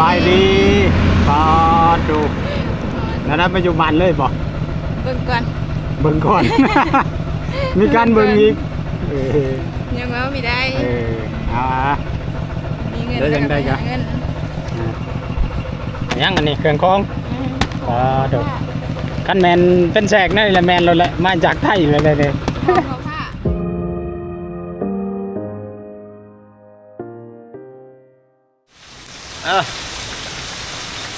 บายดีปอดูแล้วนั้นปัจจุบันเลยบอกเบิ่งก่อนเบิ่งก่อน มีการเบิ่งอีกเออยังว่ามีได้เออเอาอะ มีเงินได้ยังได้แล้วกะก็หาเงินยังอันนี้เครื่องของปอดูคันแมนเป็นแสกนั่นแหละแมนเราแหละมาจากไทยเลยเลยเลยเอาผ้าเออ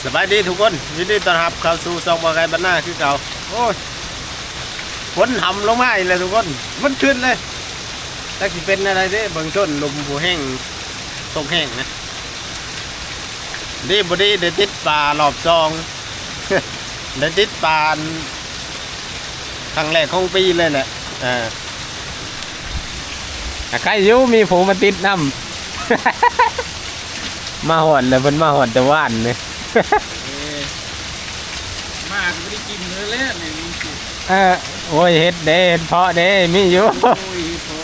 สบายดีทุกคนยินดีต้อนรับเข้าสู่ซองบอไก่บ้านหน้าคือเก่าโอ้ยฝนหำลงมาอีกเลยทุกคนมันขึ้นเลยแต่สิเป็นอะไรเด้เบื้องต้นลมผู้แห้งตกแห้งนะดีบดีได้ติดปลารอบซองได้ติดปลาครั้งแรกของปีเลยแหละอ่าใครอยุมีผูมาติดน้ำมาหอนเลยเพิ่นมาหอนแต่ว่านเลย มากไม่ได้กินเลยแหละเนี่ยเออโอ้ยเฮ็ดเด้เฮ็ดเพาะเด้มีอยู่ โอ้ยพอ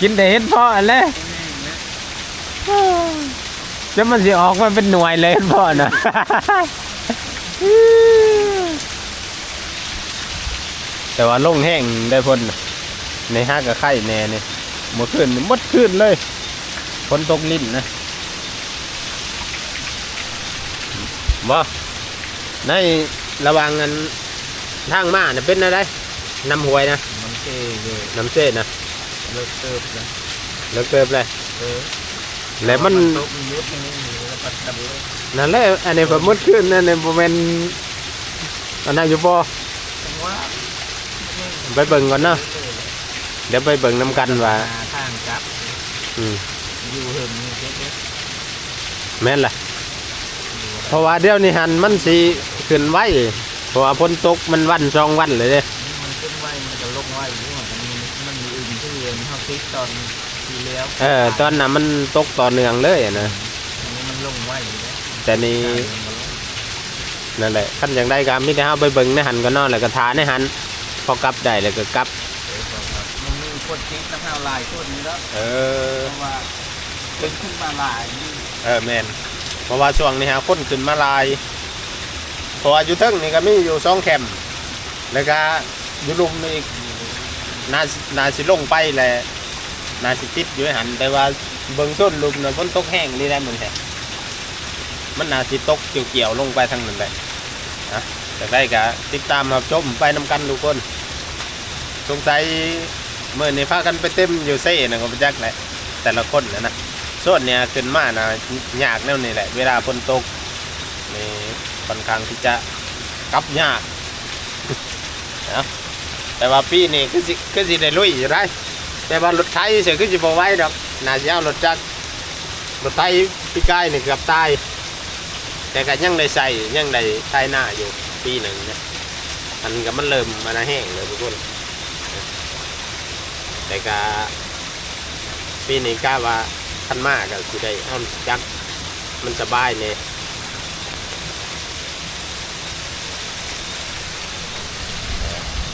กินแต่เฮ็ดเพาะอันแหละจะมันสิออกมาเป็นหน่วยเลยเฮ็ดเพาะน่ะ แต่ว่าลงแห้งได้พ่นน่ะในห้างกับไข่แน่นี่เมื่อคืนนี่หมดคืนเลยฝนตกลิ้นนะ บ่ในระหว่างกันทางมาเนี่ยเป็นอะไรน้ำหวยนะมันเท่เลยน้ำเส้นนะเลิกเติบนะเลิกเติบเลยเออแล้วมันตกมันยุบนี่แล้วปัดดับเลยนั่นแหละอันนี้ผมมุดขึ้นนั่นนี่ผมเป็นอันนั้นอยู่บ่ว่าไปเบิ่งก่อนเนาะเดี๋ยวไปเบิ่งน้ำกันว่าทางจับอืมอยู่เหิมนี่เด็กแม่นล่ะเพ ราะว่าเดี๋ยวนี้หันมันสิขึ้นไว้เพราะว่าฝนตกมันวันสองวันเลยเด้ๆมันขึ้นไวมันจะลงไวอยู่มันมีมันมีอื่นที่เรียนเขาฟิกตอนที่แล้วเออตอนนั้นมันตกต่อเนื่องเลยอะนะอันนี้มันลงไวอยู่แล้วแต่นี่นั่นแหละขั้นอย่างใดก็มีแต่เฮาไปเบิ่งในหันก็นอนแล้วก็ทาในหันพอกลับได้แล้วก็กลับมันมีคนฟิกน้ำเท้าลายคนนี้แล้วเออเพราะว่าเป็นขึ้นมาลายนี่เออแมน เพราะว่าช่วงนี้ฮะคนขึ้นมาลาย เพราะว่าอยู่เทึงนี่ก็มีอยู่สองแคมป์แล้วก็อยู่ลุมนี่อีกนาสินาสิลงไปแหละนาสิติดอยู่หันแต่ว่าเบื้องต้นลุมน่ะฝนตกแห้งนี่ได้เหมือนกันมันนาสิตกเกี่ยวๆลงไปทางนั้นแหละนะแต่ได้ก็ติดตามครับชมไปนำกันทุกคนสงสัยเมื่อนี้พากันไปเต็มอยู่เซ่นะก็ไปจักแหละแต่ละคนนะนะ ส่วนเนี่ยขึ้นมานะยากแน่นี่แหละ เวลาฝนตกนี่ค่อนข้างที่จะกลับยากนะแต่ว่าปีนี้คือสิคือสิได้ลุยอยู่ได้ แต่ว่ารถไถเสียคือสิบ่ไหว้ดอกน่าสิเอารถจักรรถไถปีกายนี่เกือบตายแต่ก็ยังได้ใส่ยังได้ใช้หน้าอยู่ปีหนึ่งนะอันก็มันเริ่มมันแห้งเลยทุกคนแต่ก็ปีนี้กล้าว่า ขันมากก็สิได้เอาจักมันสบายเนี่ย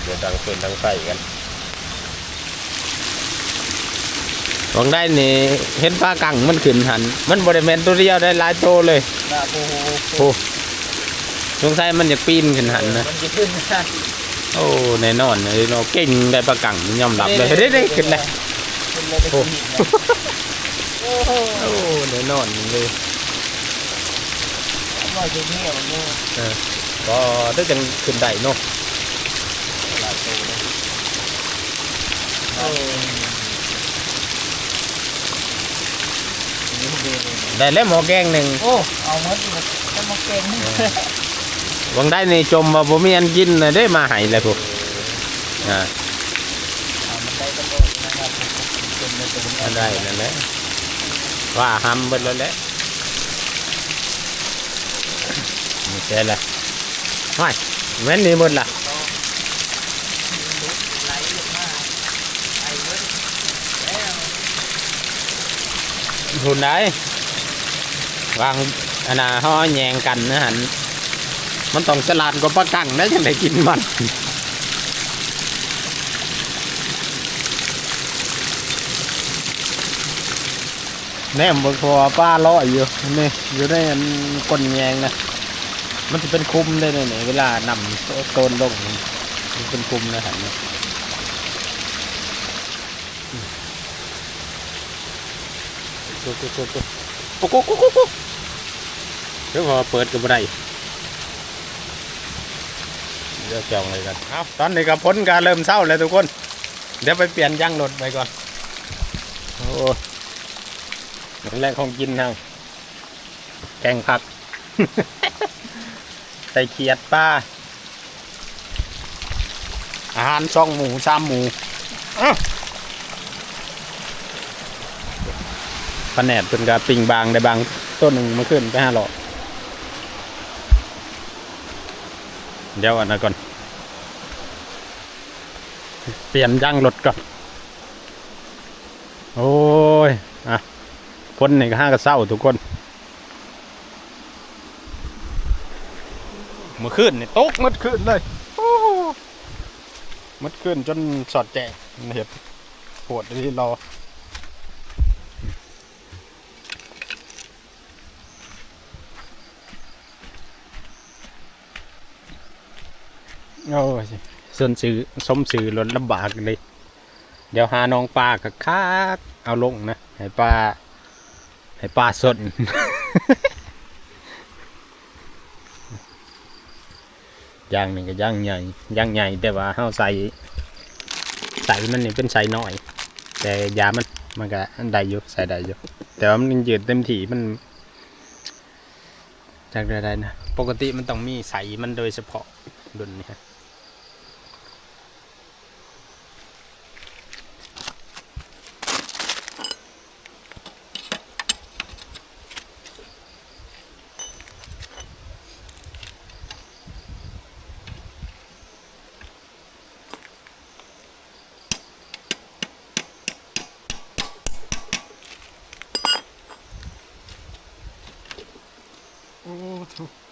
เดี๋ยวดังฟืนดังไฟกันหวังได้นี่เห็นปลากังมันขึ้นหัน มันบริเวณตัวเดียวได้หลายโตวเลยนะโอ้โหโอ้สงสัยมันอยากปีนขึ้นหันนะมันจะขึ้นนะโอ้แน่นอนเลยเนาะเก่งได้ปลากังยอมรับเลยเฮ้ยได้ขึ้นเลยขึ้นเลยได้ขึ้นอีกนะ โอ้โหโอ้แน่นอนเลยอร่อยจริงเนี่ยมันเนี่ยก็ถ้าจังขึ้นได้เนาะหลายตัวเลยโอ้นี่ดีเลยได้แล้วหมอแกงหนึ่งโอ้เอาหมดเลยจะมาเก่งนี่วังได้ในจมว่าบ่มีอันกินน่ะได้มาให้เลยพวกอ่าเอามันได้ตำรวจนะครับเป็นในตัวอันได้นั่นแหละ ว่าหำเบิดแล้วแหละนี่แค่ละไม่แม่นนี่หมดละหุ่นได้วางอันน่ะเฮาแยงกันนะหันมันต้องฉลาดกว่าปลากังนะจังได้กินมัน แหนมบนพอป้าล่ออยู่นี่อยู่ในก้นแยงนะมันจะเป็นคุ้มได้เลนเวลานำโตนลงมันเป็นคุ้มนะหันนี่กุ๊กกุ๊กกุ๊กกุ๊กกุ๊กกุ๊กเดี๋ยวพอเปิดกับไรเดี๋ยวจองเลยกันครับ ตอนนี้ก็พ้นการเริ่มเศร้าเลยทุกคน เดี๋ยวไปเปลี่ยนยางรถไปก่อนโอ้ อย่างแรกของกินทาแกงผัก ใส่เขียดปลาอาหารซองหมูสามหมูอ้าวปลาแหนดเป็นกาปิงบางได้บางต้นหนึ่งมาขึ้นไปห้าหลอดเดี๋ยวอันนั้นก่อน เปลี่ยนย่างรถก่อน โอ้ย อะ พ้นนี่ก็ห้ากระเศร้าทุกคนเมื่อคืนนี่ตกหมัดคืนเลยโอ้หมัดคืนจนสอดแจงเห็ดปวดที่รอโอ้ยส่วนสื่อสมสื่อล้นลำบากเลย เดี๋ยวหาน้องปลากับคักเอาลงนะ ให้ปลา ให้ปลาสด ย่างหนึ่งก็ย่างใหญ่ย่างใหญ่แต่ว่าเฮาใส่ใส่มันนี่เป็นใส่น้อย แต่ยามันมันก็อันใดอยู่ใส่ได้อยู่แต่ว่ามันยืดเต็มที่มันจากใดๆนะ ปกติมันต้องมีใส่มันโดยเฉพาะดุนนี่ฮ 오, 더워.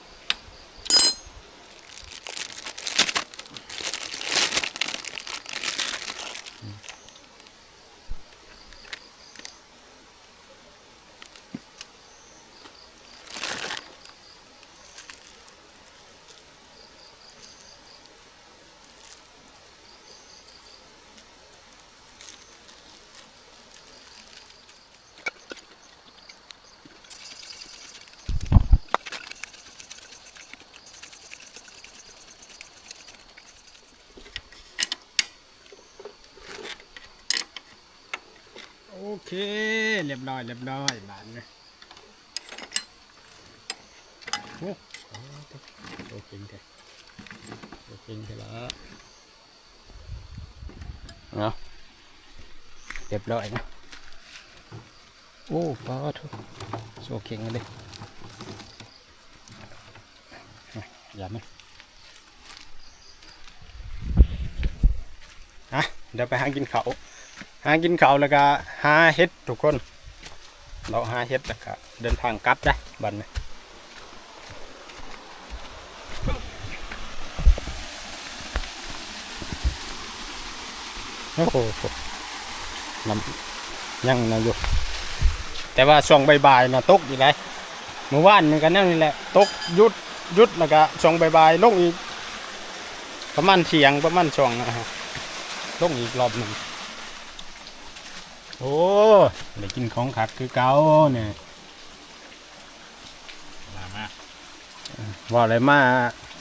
เค เรียบร้อยเรียบร้อยบานนะโอ้โอเคแค่โอเคแค่ละเอาะเรียบร้อยนะโอ้ปลาทุกโอเคกันเลยอย่าไหมอะเดี๋ยวไปหากินเขาากินข้าวแล้วก็หาเห็ดทุกคน เราหาเห็ดแล้วก็เดินทางกลับจ้ะบัดนี้โอ้โหน้ำยังนะอยู่แต่ว่าช่วงบ่ายๆนะตกอีกแล้วเมื่อวานนี่ก็นั่นนี่แหละตกยุดยุดแล้วก็ช่วงบ่ายๆลงอีกประมาณเที่ยงประมาณช่วงนะฮะลงอีกรอบหนึ่ง โอ้ได้กินของขัดคือเก่าเนี่ยมามาว่าอะไรมา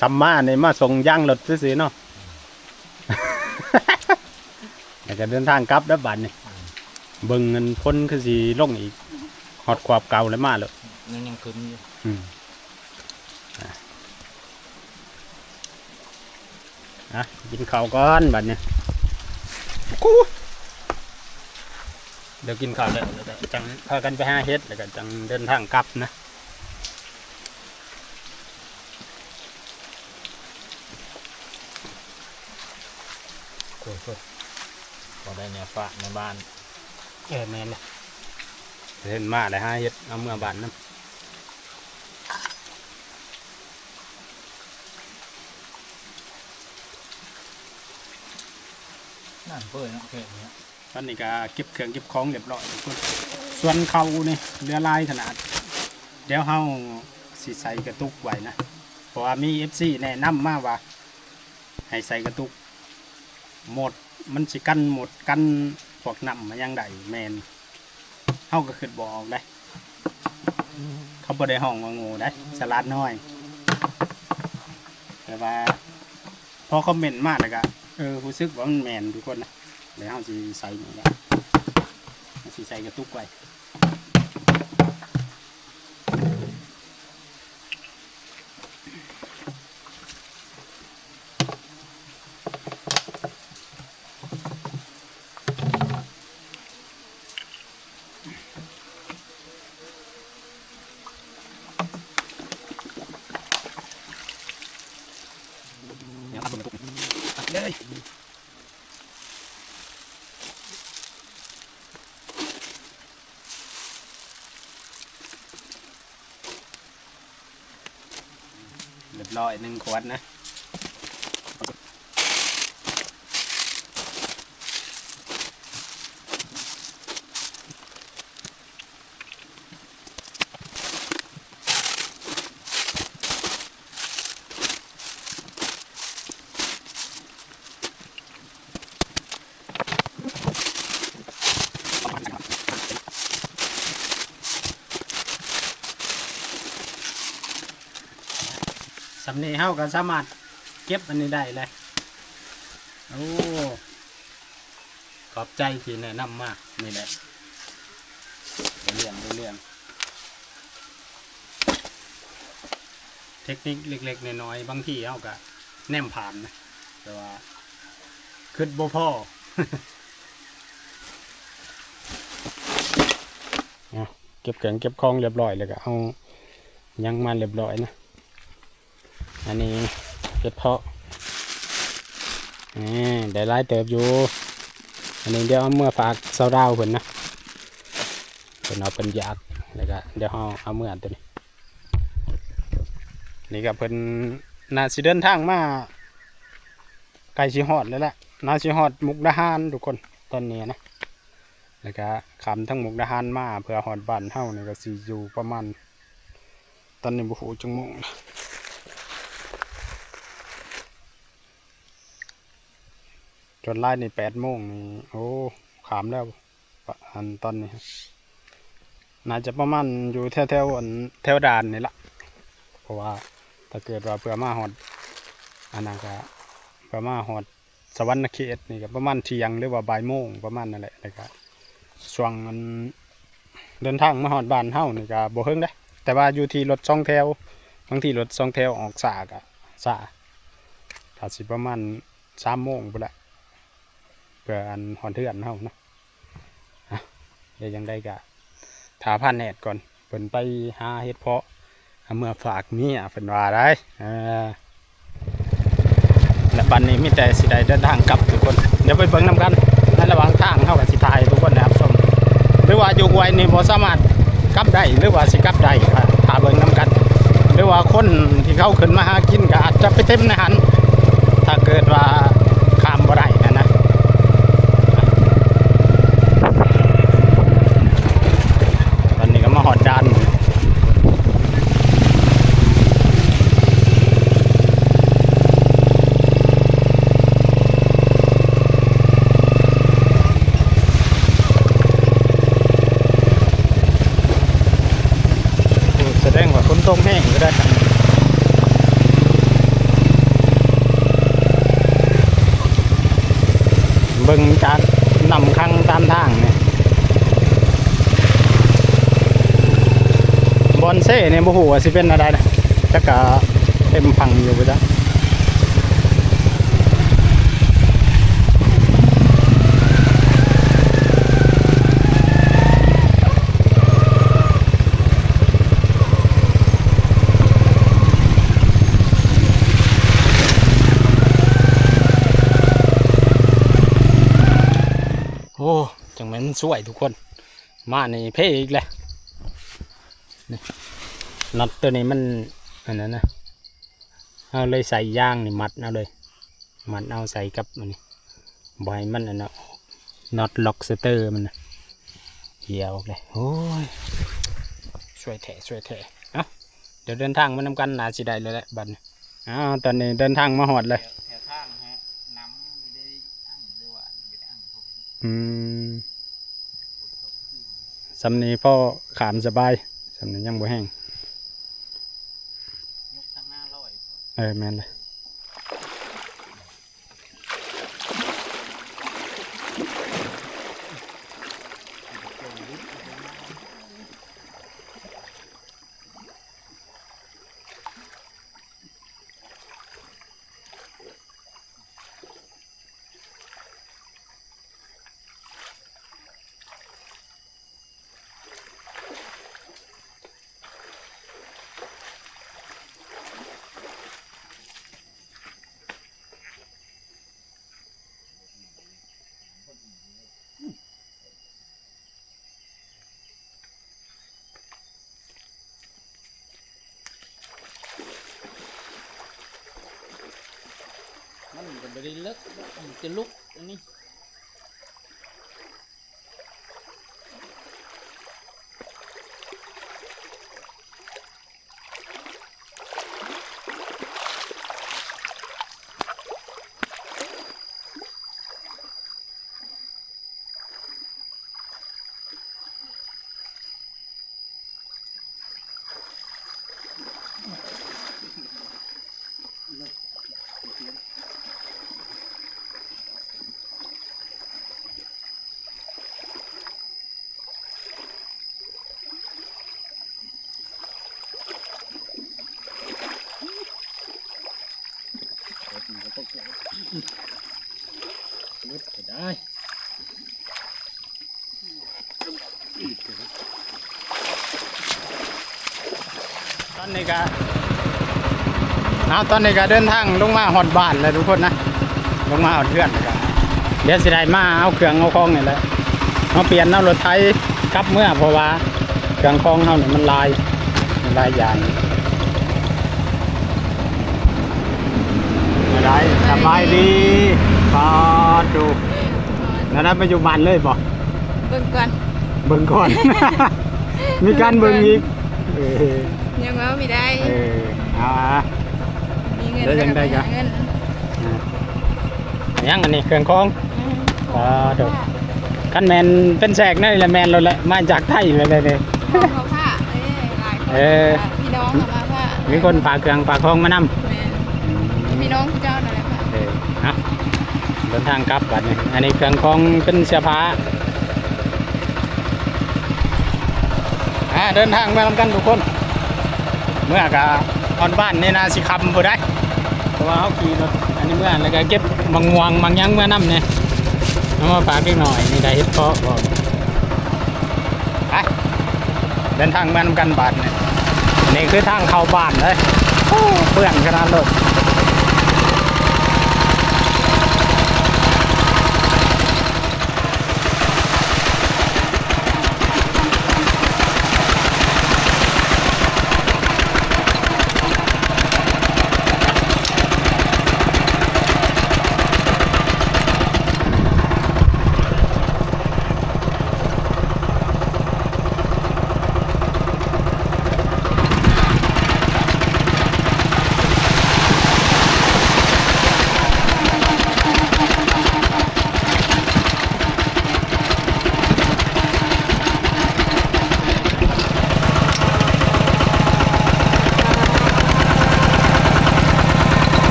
ซัมมาเนี่ยมาส่งย่างรถซื้อๆเนาะแล้วก็เดินทางกลับแล้วบัดนี่เบิ่งเงินพ้นคือสิลงอีกฮอดความเก่าแล้วมาเลยยังยังคืนอยู่อืมอะอะกินข้าวก่อนบัดเนี่ยกู เดี๋ยวกินข้าวแล้วแล้วก็จังพากันไปหาเฮ็ดแล้วก็จังเดินทางกลับนะโคตรพอได้เนี่ยฝากในบ้านเออแม่นเลยเห็นมาเลยฮะเฮ็ดเอาเมื่อบานน้นั่นเปื่อยเนาะเขตเนี้ย ตอนนี้ก็เก็บเครื่องเก็บของเรียบร้อยทุกคนส่วนเขานี่เรือลายขนาด เดี๋ยวเฮาสิใส่กระตุกไว้นะเพราะว่ามี FC แนะนำมาว่าให้ใส่กระตุกหมดมันสิกันหมดกันพวกน้ำมายังไดแมนเฮาก็คิดบ่ออกได้เขาบ่ได้ห้องว่างูได้สลัดน้อย แต่ว่าพอคอมเมนต์มาแล้วก็เออรู้สึกว่ามันแมนทุกคนนะ เดี๋ยวเฮาสิใส่นี่แหละเฮาสิใส่กระตุกไว้เนี่ยตัดกระตุกตัดเลย รียบร้อยหนึ่งขวดนะ สำเนีเฮาก็สามารถเก็บอันนี้ได้เลย โอ้ ขอบใจที่แนะนำมาก นี่แหละเรื่องเรื่อง เทคนิคเล็กๆน้อยๆบางที่เฮาก็แนมผ่านนะ แต่ว่าขึ้นบ่พ่อเอาเก็บแกงเก็บของเรียบร้อยแล้วก็เอายังมาเรียบร้อยนะ อันนี้เห็ดเพาะนี่ได้หลายเติบอยู่ อันนี้เดี๋ยวเอาเมื่อฝากเสาดาวเพิ่นนะเพิ่นเอาเป็นยากแล้วก็เดี๋ยวเอาเอาเมื่อตัวนี้ นี่ก็เพิ่นน่าสิเดินทางมาไกลสิฮอดแล้วแหละน่าสิฮอดมุกดาหารทุกคนตอนนี้นะแล้วก็ขำทั้งมุกดาหารมาเพื่อฮอดบ้านเฮานี่ก็สิอยู่ประมาณตอนนี้บ่ฮู้จังมงนะ จนไล่ในแปดโมงนี่โอ้ขามแล้วอันตอนนี้น่าจะประมาณอยู่แถวแถวอันแถวด่านนี่ละเพราะว่าถ้าเกิดว่าเพื่อมาหอดอันนั้นก็เพื่อมาหอดสวรรณเขตนี่ก็ประมาณเที่ยงหรือว่าบ่ายโมงประมาณนั่นแหละแล้วก็ช่วงมันเดินทางมาหอดบ้านเฮ้านี่ก็บ่เฮิงได้แต่ว่าอยู่ที่รถสองแถวบางทีรถสองแถวออกสากอะสาถ้าสิประมาณสามโมงพุ่นแหละ เพื่ออันหอนเทือนเฮาเนาะเดี๋ยวยังได้กะถาผ่านแนดก่อนเพิ่นไปหาเฮ็ดเพาะเอเมื่อฝากเมียเพิ่นว่าได้และบัดนี้มีแต่สิได้เดินทางกลับทุกคน เดี๋ยวไปเบิ่งนํกันในระหว่างทางเฮาก็สิถ่ายทุกคนนะครับชมหรือว่าอยู่ไว้นี่บ่สามารถกลับได้หรือว่าสิกลับได้ก็ถาเบิ่งนํกัน หรือว่าคนที่เขาขึ้นมาหากินก็อาจจะไปเต็มในหันถ้าเกิดว่าข้ามบ่ได้นะนะ ตอนนี้ก็มาหอดจานโอ้แสดงว่าคนตรงแห้งก็ได้ครับเบิ่งจากนำคังตามทางเนี่ย บอล เซ่เนี่ยบ่ฮู้ว่าสิเป็นอะไรนะจักกะเต็มพังอยู่บ่จ๊ะโอ้จังม่นสวยทุกคน มาในเพ่อีกแล้ว น็อตตัวนี้มันอันนั้นนะเอาเลยใส่ย่างนี่มัดเอาเลย มัดเอาใส่กับมันนี่บอยมันอันนั้นออกน็อตล็อกสเตอร์มันน่ะเหี่ยวออกเลยโอ้ยช่วยแถช่วยแถเอ้าเดี๋ยวเดินทางมานำกันนาสิได้เลยแหละบัดนี้อ้าวตอนนี้เดินทางมาหอดเลยแถวทางฮะน้ำไม่ได้อั้งหรือว่าไม่ได้อั้งพวกอืมสำนีพ่อขามสบายสำนียังบ่แห้ง ยกทางหน้าลอย เออแม่นเลยมันก็ไม่ได้ เลิ กมันจะลุกอันนี้ลุดก็ได้ตอนนี้ก็เอาตอนนี้ก็เดินทางลงมาหอดบ้านเลยทุกคนนะ ลงมาหอดเพื่อนแล้วก็เดี๋ยวสิได้มาเอาเครื่องเอาของนี่แหละมาเปลี่ยนเอารถไถกลับเมื่อเพราะว่าเครื่องของเฮานี่มันลายมันลายยางไม่ได้สบายดีพอดู แล้วได้ไปอยู่บ้านเลยบ่เบิ่งก่อนเบิ่งก่อน มีการเบิ่งอีกเออยังว่ามีได้เออเอาอะมีเงินแล้วยังได้กะหาเงินยังอันนี้เครื่องของอ่าเดี๋ยวคันแมนเป็นแสกนั่นแหละแมนเราแหละมาจากไทยเลยเลยเลยพ่อเขาผ้าเอ้ยหลายคนเออ พี่น้องเขามาผ้ามีคนฝากเครื่องฝากของมานำแม่นพี่น้องเจ้านั่นแหละค่ะเออฮะเดินทางกลับบัดนี้อันนี้เครื่องของเป็นเสื้อผ้าอ่าเดินทางมาทำกันทุกคน เมื่อกะออนบ้านนี่นาสิคำบ่ได้เพราะว่าเขาขี่รถอันนี้เมื่อแล้วก็เก็บบางวงบางยังเมื่อน้ำเนี่ยเอามาฝากเล็กหน่อยนี่ได้เฮ็ดเพาะบอกไปเดินทางมานำกันบาทเนี่ยนี่คือทางเข้าบ้านเลยเปื่อนขนาดเลย